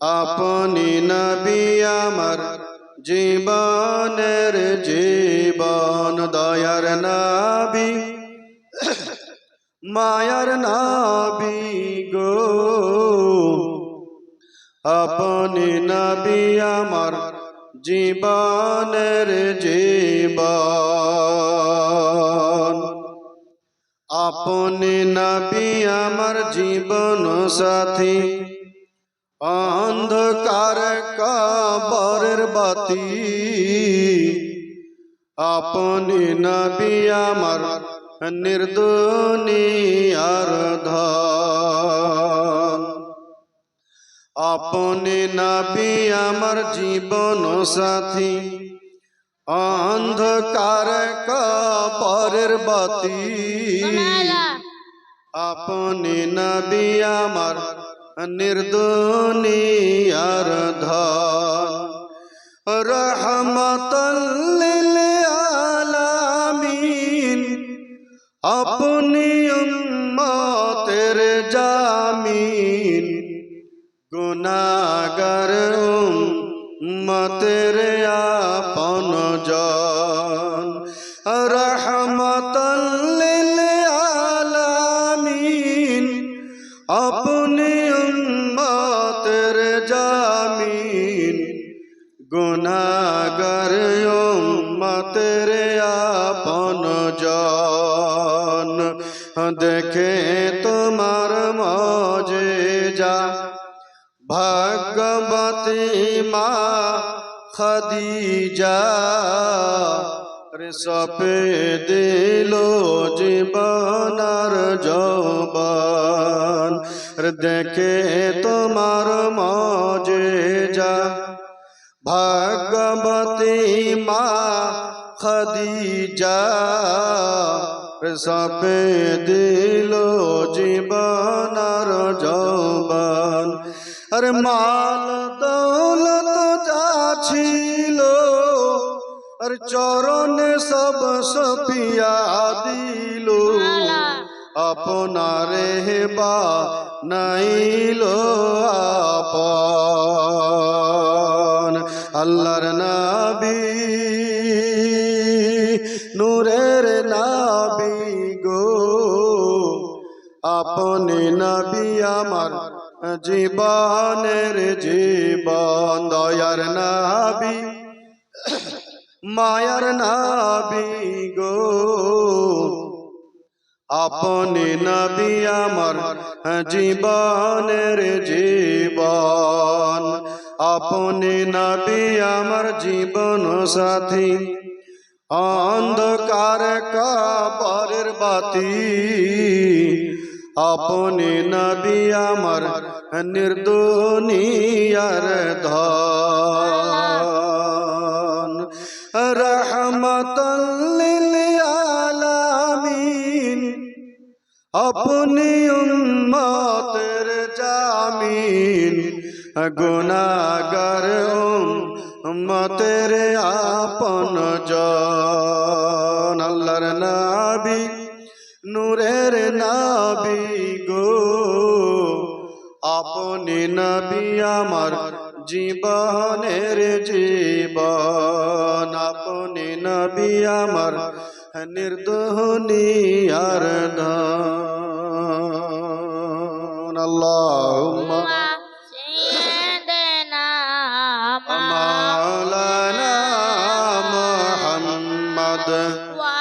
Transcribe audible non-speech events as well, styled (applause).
আপনি নবী আমার জীবনের জীবন, দয়ার নাবি। (coughs) মায়ার নাবি গো। আপনি নবী আমার জীবনের জীবন। আপনি নবী আমার জীবন সাথী। অন্ধকার কবরের বাতি। আপনি নবী আমার নির্দুনিয়ার ধন। আপনি নবী আমার জীবন সাথী। অন্ধকার কবরের বাতি। আপনি নবী আমার নির্দুনিয়ার ধন। রহমতল্লিল আলামিন আপনি উম্মতের জামিন। গুনাগার উম্মতের আপন জন। রহমতল্লিল আলামিন আপনি গুনাগার উম্মতের আপন জন। দেখে তোমার মজে যা ভাগ্যবতী মা খদিজা। সপে দিল জীবনার যৌবন। দেখে তোমার মজে যা ভাগ্যবতী মা খদিজা সপে দিল জীবনার যৌবন আরে মাল দৌলত যা ছিল আর চরণে সব সপিয়া দিল। আপনারে বা নাইল আপন আল্লাহর নাবি, নূরের নাবি গো। আপনি নবী আমার জীবনের জীবন, দয়ার নাবি, মায়ার নাবি গো। আপনি নবী আমার জীবনের জীবন। আপনি নবী আমার জীবন সাথী। অন্ধকার কবরের বাতি। আপনি নবী আমার নির্দুনিয়ার ধন। রহমতল্লিল আলামিন। আপনি উম্মতের জামিন। গুনাগার উম্মতের আপন জন। আল্লাহর নাবি, নূরের নাবি গো। আপনি নবী আমার জীবনের জীবন। আপনি নবী আমার নির্দহনিয়ার ধন। আল্লাহ